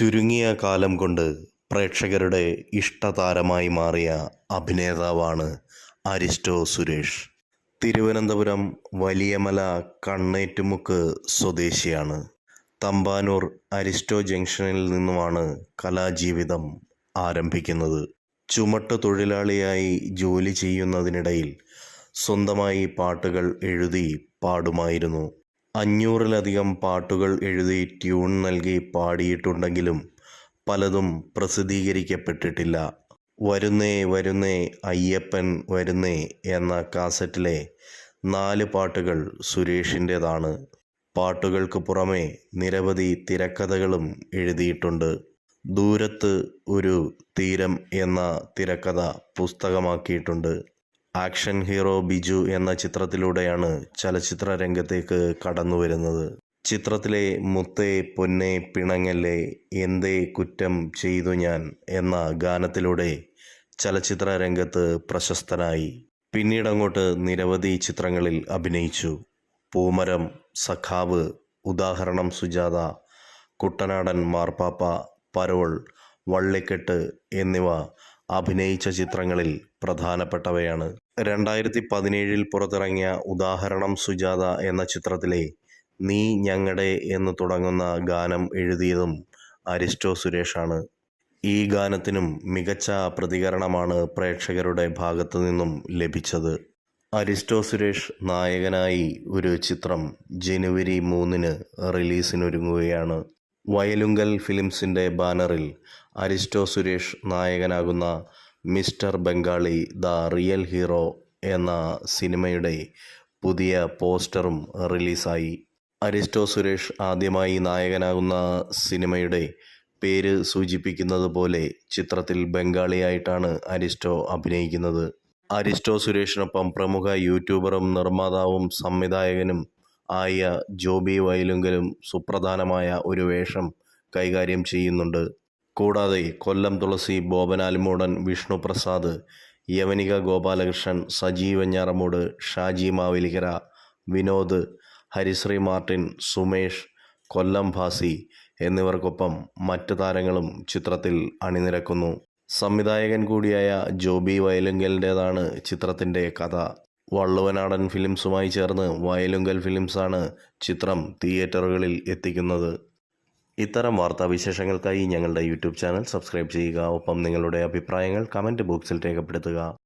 ചുരുങ്ങിയ കാലം കൊണ്ട് പ്രേക്ഷകരുടെ ഇഷ്ടതാരമായി മാറിയ അഭിനേതാവാണ് അരിസ്റ്റോ സുരേഷ്. തിരുവനന്തപുരം വലിയമല കണ്ണേറ്റുമുക്ക് സ്വദേശിയാണ്. തമ്പാനൂർ അരിസ്റ്റോ ജംഗ്ഷനിൽ നിന്നുമാണ് കലാജീവിതം ആരംഭിക്കുന്നത്. ചുമട്ട് തൊഴിലാളിയായി ജോലി ചെയ്യുന്നതിനിടയിൽ സ്വന്തമായി പാട്ടുകൾ എഴുതി പാടുമായിരുന്നു. അഞ്ഞൂറിലധികം പാട്ടുകൾ എഴുതി ട്യൂൺ നൽകി പാടിയിട്ടുണ്ടെങ്കിലും പലതും പ്രസിദ്ധീകരിക്കപ്പെട്ടിട്ടില്ല. വരുന്നേ വരുന്നേ അയ്യപ്പൻ വരുന്നേ എന്ന കാസറ്റിലെ നാല് പാട്ടുകൾ സുരേഷിന്റേതാണ്. പാട്ടുകൾക്ക് പുറമെ നിരവധി തിരക്കഥകളും എഴുതിയിട്ടുണ്ട്. ദൂരത്ത് ഒരു തീരം എന്ന തിരക്കഥ പുസ്തകമാക്കിയിട്ടുണ്ട്. ആക്ഷൻ ഹീറോ ബിജു എന്ന ചിത്രത്തിലൂടെയാണ് ചലച്ചിത്ര രംഗത്തേക്ക് കടന്നു വരുന്നത് ചിത്രത്തിലെ മുത്തേ പൊന്നെ പിണങ്ങല്ലേ എന്തേ കുറ്റം ചെയ്തു ഞാൻ എന്ന ഗാനത്തിലൂടെ ചലച്ചിത്ര രംഗത്ത് പ്രശസ്തനായി. പിന്നീടങ്ങോട്ട് നിരവധി ചിത്രങ്ങളിൽ അഭിനയിച്ചു. പൂമരം സഖാവ് ഉദാഹരണം സുജാത കുട്ടനാടൻ മാർപ്പാപ്പ പരോൾ വള്ളിക്കെട്ട് എന്നിവ അഭിനയിച്ച ചിത്രങ്ങളിൽ പ്രധാനപ്പെട്ടവയാണ്. രണ്ടായിരത്തി പതിനേഴിൽ പുറത്തിറങ്ങിയ ഉദാഹരണം സുജാത എന്ന ചിത്രത്തിലെ നീ ഞങ്ങളുടെ എന്ന് തുടങ്ങുന്ന ഗാനം എഴുതിയതും അരിസ്റ്റോ സുരേഷാണ്. ഈ ഗാനത്തിനും മികച്ച പ്രതികരണമാണ് പ്രേക്ഷകരുടെ ഭാഗത്തു നിന്നും ലഭിച്ചത്. അരിസ്റ്റോ സുരേഷ് നായകനായി ഒരു ചിത്രം ജനുവരി മൂന്നിന് റിലീസിനൊരുങ്ങുകയാണ്. വയലുങ്കൽ ഫിലിംസിന്റെ ബാനറിൽ അരിസ്റ്റോ സുരേഷ് നായകനാകുന്ന mister Bengali the real hero എന്ന സിനിമയുടെ പുതിയ പോസ്റ്ററും റിലീസായി. അരിസ്റ്റോ സുരേഷ് ആദ്യമായി നായകനാകുന്ന സിനിമയുടെ പേര് സൂചിപ്പിക്കുന്നത് പോലെ ചിത്രത്തിൽ ബംഗാളിയായിട്ടാണ് അരിസ്റ്റോ അഭിനയിക്കുന്നത്. അരിസ്റ്റോ സുരേഷിനൊപ്പം പ്രമുഖ യൂട്യൂബറും നിർമ്മാതാവും സംവിധായകനും ആയ ജോബി വയലുങ്കലും സുപ്രധാനമായ ഒരു വേഷം കൈകാര്യം ചെയ്യുന്നുണ്ട്. കൂടാതെ കൊല്ലം തുളസി ബോബനാലിമൂടൻ വിഷ്ണു പ്രസാദ് യവനിക ഗോപാലകൃഷ്ണൻ സജീവ ഞാറമൂട് ഷാജി മാവേലിക്കര വിനോദ് ഹരിശ്രീ മാർട്ടിൻ സുമേഷ് കൊല്ലം ഭാസി എന്നിവർക്കൊപ്പം മറ്റ് താരങ്ങളും ചിത്രത്തിൽ അണിനിരക്കുന്നു. സംവിധായകൻ കൂടിയായ ജോബി വയലുങ്കലിന്റേതാണ് ചിത്രത്തിന്റെ കഥ. വള്ളുവനാടൻ ഫിലിംസുമായി ചേർന്ന് വയലുങ്കൽ ഫിലിംസാണ് ചിത്രം തിയേറ്ററുകളിൽ എത്തിക്കുന്നത്. ഇത്തരം വാർത്താവിശേഷങ്ങൾക്കായി ഞങ്ങളുടെ യൂട്യൂബ് ചാനൽ സബ്സ്ക്രൈബ് ചെയ്യുക. ഒപ്പം നിങ്ങളുടെ അഭിപ്രായങ്ങൾ കമന്റ് ബോക്സിൽ രേഖപ്പെടുത്തുക.